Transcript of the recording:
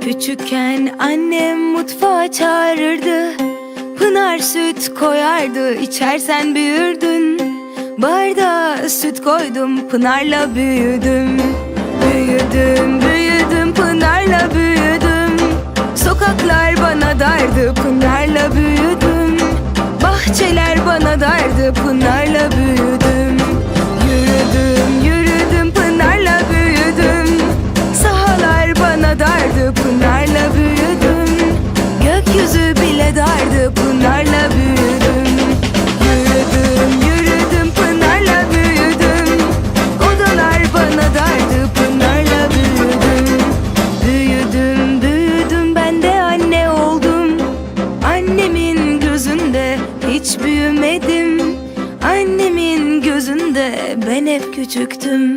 Küçükken annem mutfağa çağırırdı. Pınar süt koyardı içersen büyürdün. Bardağa süt koydum Pınar'la büyüdüm. Büyüdüm büyüdüm Pınar'la büyüdüm. Sokaklar bana dardı Pınar'la büyüdüm. Bahçeler bana dardı Pınar'la büyüdüm Pınar'la büyüdüm. Gökyüzü bile dardı. Pınar'la büyüdüm. Yürüdüm yürüdüm. Pınar'la büyüdüm. Odalar bana dardı. Pınar'la büyüdüm. Büyüdüm büyüdüm. Ben de anne oldum. Annemin gözünde hiç büyümedim. Annemin gözünde ben hep küçüktüm